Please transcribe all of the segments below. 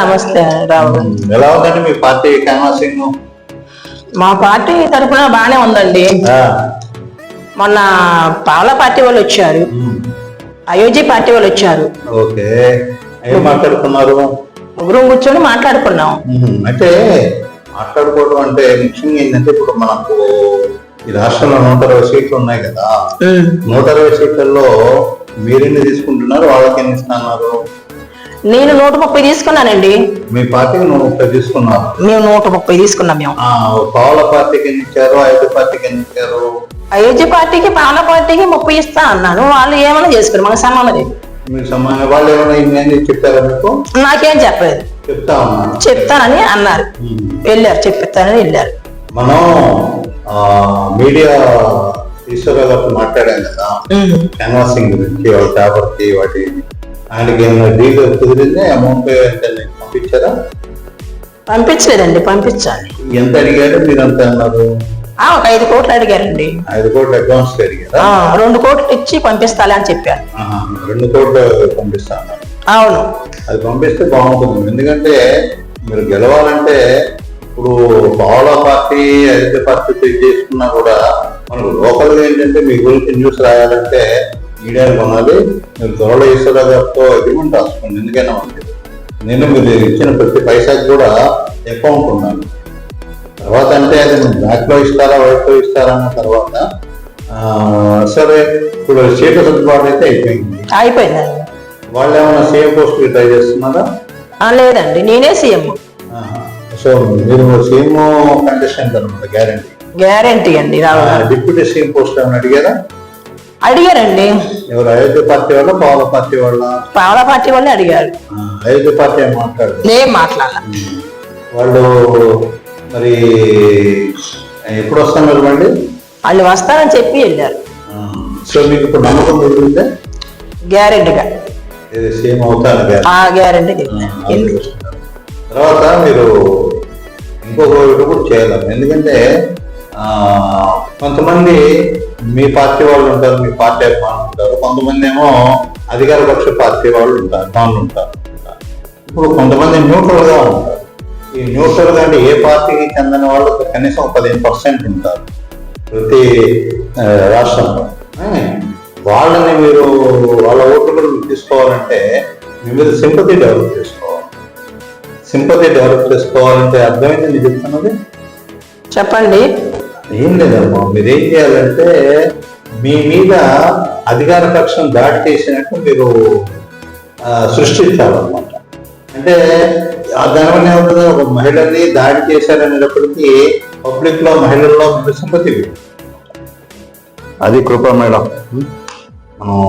నమస్తే రావు. ఎలా ఉందండి మీ పార్టీ క్యాన్వాసింగ్? మా పార్టీ తరఫున బాగానే ఉందండి. మొన్న పాల పార్టీ వాళ్ళు వచ్చారు. అయోధ్య పార్టీ వాళ్ళు వచ్చారు. ఓకే. ఏం మాట్లాడుకున్నారు? ముగ్గురు కూర్చొని మాట్లాడుకున్నాం. అంటే మాట్లాడుకోవడం అంటే ముఖ్యంగా ఏంటంటే ఇప్పుడు మనకు ఈ రాష్ట్రంలో నూట ఇరవై సీట్లు ఉన్నాయి కదా. నూట ఇరవై సీట్లలో మీరెన్ని తీసుకుంటున్నారు? వాళ్ళకి ఎన్ని ఇస్తున్నారు? నేను నూట ముప్పై తీసుకున్నానండి. మీ పార్టీకి నూట ముప్పై తీసుకున్నారు. మేము నూట ముప్పై తీసుకున్నాం మేము. ఆ, పావుల పార్టీకి ఎన్ని ఇచ్చారు ఐదు పార్టీకి ఎన్ని ఇచ్చారు అయోధ్య పార్టీకి పాల పార్టీకి ముప్పై ఇస్తా అన్నాను వాళ్ళు ఏమైనా చేసుకున్నారు మాకు సంబంధం వాళ్ళు ఏమైనా ఇన్ని చెప్పారా మీకు? నాకేం చెప్పలేదు. చెప్తా ఉన్నాను చెప్తానని అన్నారు. వెళ్ళారు చెప్పిస్తానని వెళ్ళారు. మనం ఆ, మీడియా ఈశ్వరరావు గారితో మాట్లాడాం కదా. ఉమ్. క్యాన్వాసింగ్ గురించి వాళ్ళ పేపర్కి వాటి ఆయనకి ఏమైనా డీల్ కుదిరింది? అమౌంట్ ఎంత పంపించారా? పంపించలేదండి పంపించాలి. ఎంత అడిగారు? మీరు అంత అన్నారు ఒక ఐదు కోట్లు అడిగారండి. ఐదు కోట్లు అడ్వాన్స్ అడిగారా? రెండు కోట్లు ఇచ్చి పంపిస్తాలే అని చెప్పారు. రెండు కోట్లు పంపిస్తా అన్నారు. అవును. అది పంపిస్తే బాగుంటుంది. ఎందుకంటే మీరు గెలవాలంటే ఇప్పుడు పావుల పార్టీ ఐదు పార్టీ చేసుకున్నా కూడా మనకు లోకల్గా ఏంటంటే మీ గురించి న్యూస్ రాయాలంటే మీడియాని కొనాలి మీరు దొరల ఈశ్వరరావు గారితో అగ్రిమెంట్ రాసుకోండి. ఎందుకైనా మంచిది. నేను మీరు ఇచ్చిన ప్రతి పైసాకి కూడా అకౌంట్ ఉన్నాను తర్వాత అంటే అది బ్లాక్లో ఇస్తారా వైట్లో ఇస్తారా అన్న తర్వాత సరే ఇప్పుడు సీట్ల సర్దుబాటు అయితే అయిపోయింది. అయిపోయిందండి వాళ్ళు ఏమైనా సీఎం పోస్ట్ ట్రై చేస్తున్నారా? లేదండి. నేనే సీఎం. సో మీరు సీఎం కంటెస్టెంట్ అనమాట గ్యారంటీ. గ్యారంటీ అండి. డిప్యూటీ సీఎం పోస్ట్ ఏమైనా అడిగారా? అడిగారండి. ఎవరు అయోధ్య పార్టీ వాళ్ళ పవన పార్టీ వాళ్ళ? పావల పార్టీ వాళ్ళే అడిగారు. అయోధ్య పార్టీ ఏం మాట్లాడదు నేను మాట్లాడాల. వాళ్ళు మరి ఎప్పుడు వస్తున్నారు మళ్ళీ? వాళ్ళు వస్తారని చెప్పి వెళ్ళారు. సో మీకు ఇప్పుడు నమ్మకం కుదిరిందే గ్యారెంటీగా. ఇది సీఎం అవుతారు గ్యారెంటీ? తర్వాత మీరు ఇంకొక కూడా చేయాలి. ఎందుకంటే కొంతమంది మీ పార్టీ వాళ్ళు ఉంటారు మీ పార్టీ అభిమానులు ఉంటారు. కొంతమంది ఏమో అధికార పక్ష పార్టీ వాళ్ళు ఉంటారు అభిమానులు ఉంటారు. ఇప్పుడు కొంతమంది న్యూట్రల్గా ఉంటారు. ఈ న్యూట్రల్గా అంటే ఏ పార్టీకి చెందిన వాళ్ళు కనీసం పదిహేను పర్సెంట్ ఉంటారు ప్రతి రాష్ట్రంలో. వాళ్ళని మీరు వాళ్ళ ఓట్లు తీసుకోవాలంటే మీ మీద సింపతి డెవలప్ చేసుకోవాలి. సింపతి డెవలప్ చేసుకోవాలంటే అర్థమైంది మీరు చెప్తున్నది? చెప్పండి. ఏం లేదమ్మా మీరు ఏం చేయాలంటే మీ మీద అధికార పక్షం దాడి చేసినట్టు మీరు సృష్టించాలన్నమాట అంటే ఆ దానివల్ల ఏమవుతుంది ఒక మహిళని దాడి చేశారనేటప్పటికీ పబ్లిక్లో మహిళల్లో మీరు సింపతి అది కృప మేడం. మనం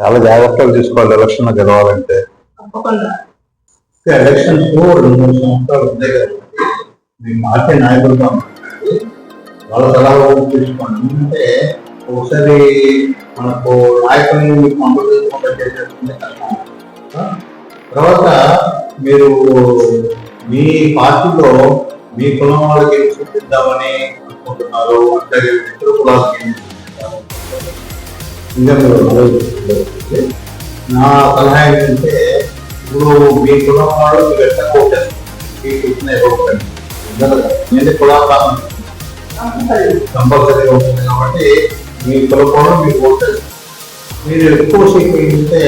చాలా జాగ్రత్తలు తీసుకోవాలి ఎలక్షన్ గెలవాలంటే. ఎలక్షన్స్ రెండు మూడు సంవత్సరాలు ఉన్నాయి కాబట్టి మీ పార్టీ నాయకులుగా. వాళ్ళ సలహా తీసుకోండి ఎందుకంటే ఒకసారి మనకు నాయకుల్ని మీకు పంపలు చేసేస్తుంది కష్టం తర్వాత మీరు మీ పార్టీలో మీ కులం వాళ్ళకి ఏం చూపిద్దామని అనుకుంటున్నారు అంటే ఇతర కులాలకి ఏం చూపిస్తారు? ఇంకా మీరు ఆలోచించుకోవాలి. నా సలహా ఏంటంటే ఇప్పుడు మీ కులం వాళ్ళు మీరు ఎట్లా కోటేస్తారు మీకు ఇచ్చిన ఇవ్వకండి ఎందుకంటే కులం కంపల్సరీ ఉంటుంది కాబట్టి మీ కులకోణం మీకు ఓటేస్తారు మీరు ఎక్కువ సీట్ ఉంటే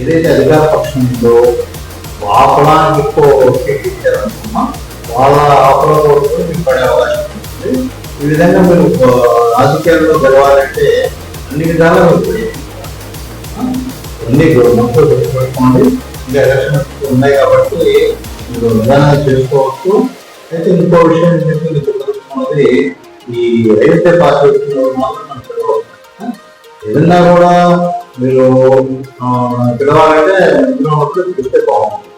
ఏదైతే అధికార పక్షం ఉందో ఆ కులానికి ఎక్కువ సీట్ ఇచ్చారనుకున్నా వాళ్ళ ఆపల ఓట్లు మీకు పడే అవకాశం ఉంటుంది. ఈ విధంగా మీరు రాజకీయాల్లో గెలవాలంటే అన్ని విధాలుగా మీరు ప్రయత్నించాలి. అన్ని మొత్తం పెట్టుకోండి. ఇంకా ఎలక్షన్స్ ఉన్నాయి కాబట్టి మీరు నిదానంగా చేసుకోవచ్చు. అయితే ఇంకో విషయం ఏంటంటే మీకు తెలుసుకున్నది ఈ మనం పిలవచ్చు. ఏదన్నా కూడా మీరు పిలవాలంటే చూస్తే బాగుంటుంది.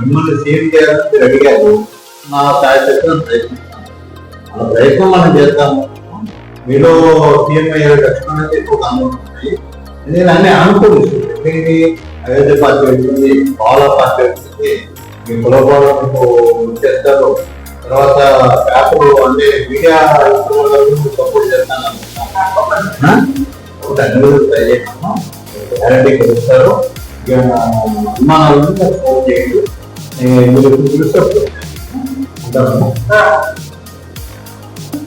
మిమ్మల్ని సేవ్ చేయాలని అడిగారు నా సాయశక్తులను ప్రయత్నిస్తాను మన ప్రయత్నం మనం చేద్దాము మీలో సీఎం అయ్యే లక్షణాలు అయితే ఎక్కువ కనుగొంటున్నాయి నేను అన్ని అనుకూలిస్తుంది అయోధ్య పార్టీ వెళ్తుంది పాల పార్టీ వెళ్తుంది. మీ కులపాలకు చేస్తారు. తర్వాత పేపర్ అంటే మీడియా సపోర్ట్ చేస్తాను ట్రై చేస్తాను. ఫోన్ చేయండి మీరు ఉంటాను.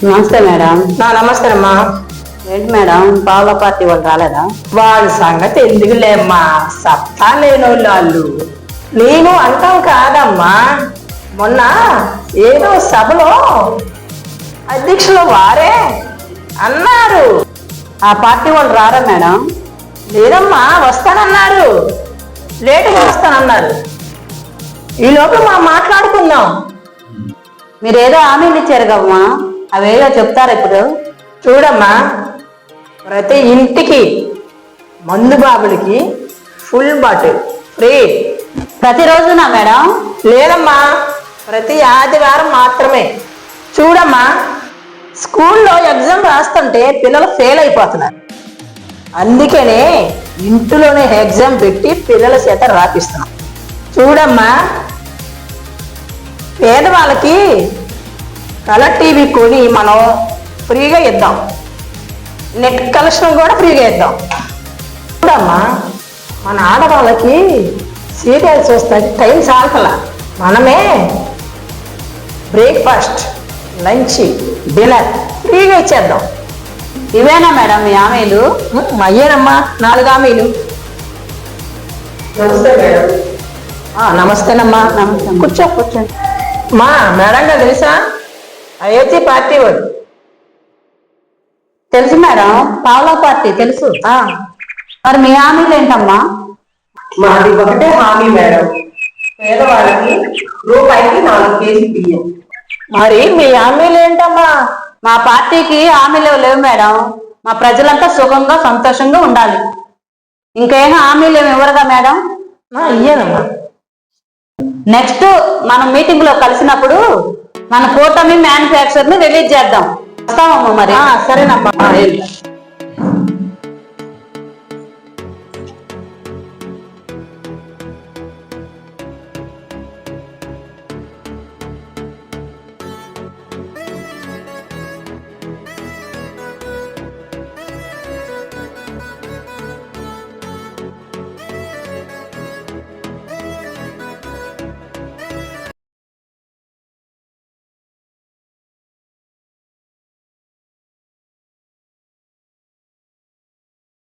నమస్తే మేడం. నా నమస్తే అమ్మా. ఏంటి మేడం? పావుల పార్టీ వాళ్ళు రాలేదా? వాళ్ళ సంగతి ఎందుకులేమ్మా సత్తా లేనోళ్ళు వాళ్ళు. నేను అంటాం కాదమ్మా. మొన్న ఏదో సభలో అధ్యక్షులు వారే అన్నారు. ఆ పార్టీ వాళ్ళు రారా మేడం? లేదమ్మా వస్తానన్నారు. లేటుగా వస్తానన్నారు. ఈ లోపల మనం మాట్లాడుకుందాం. మీరేదో హామీలు ఇచ్చారు కమ్మా అవేదో చెప్తారా ఇప్పుడు? చూడమ్మా. ప్రతి ఇంటికి మందు బాబులకి ఫుల్ బాటిల్ ఫ్రీ. ప్రతిరోజునా మేడం? లేదమ్మా ప్రతి ఆదివారం మాత్రమే. చూడమ్మా స్కూల్లో ఎగ్జామ్ రాస్తుంటే పిల్లలు ఫెయిల్ అయిపోతున్నారు. అందుకనే ఇంటిలోనే ఎగ్జామ్ పెట్టి పిల్లల చేత రాపిస్తున్నాం. చూడమ్మా పేదవాళ్ళకి కలర్ టీవీ కొని మనం ఫ్రీగా ఇద్దాం. నెట్ కలెక్షన్ కూడా ఫ్రీగా ఇద్దాం. చూడమ్మా మన ఆడవాళ్ళకి సీరియల్స్ వస్తాయి టైం చాలకల మనమే బ్రేక్ఫాస్ట్ లంచ్ డిన్నర్ ఫ్రీగా ఇచ్చేద్దాం. ఇవేనా మేడం మీ ఉమ్, అయ్యేనమ్మా నాలుగు హామీలు. నమస్తే మేడం. నమస్తేనమ్మా. నమస్తే. కూర్చో కూర్చోండి మా మేడం గారు తెలుసా? అయోధ్య పార్టీ వాడు తెలుసు మేడం పావుల పార్టీ తెలుసు. ఆ, మరి మీ హామీలు ఏంటమ్మా? మాది ఒకటే హామీ మేడం. పేదవాళ్ళకి రూపాయికి నాలుగు కేజీ బియ్యం. మరి మీ హామీలు ఏంటమ్మా? మా పార్టీకి హామీలు లేవు మేడం. మా ప్రజలంతా సుఖంగా సంతోషంగా ఉండాలి. ఇంకేం హామీలు ఏమి ఇవ్వరుగా మేడం? ఇయ్యేనమ్మా నెక్స్ట్ మనం మీటింగ్లో కలిసినప్పుడు మన కూటమి మ్యానుఫ్యాక్చర్ని రిలీజ్ చేద్దాం. వస్తామమ్మా మరి? ఆ, సరేనమ్మా.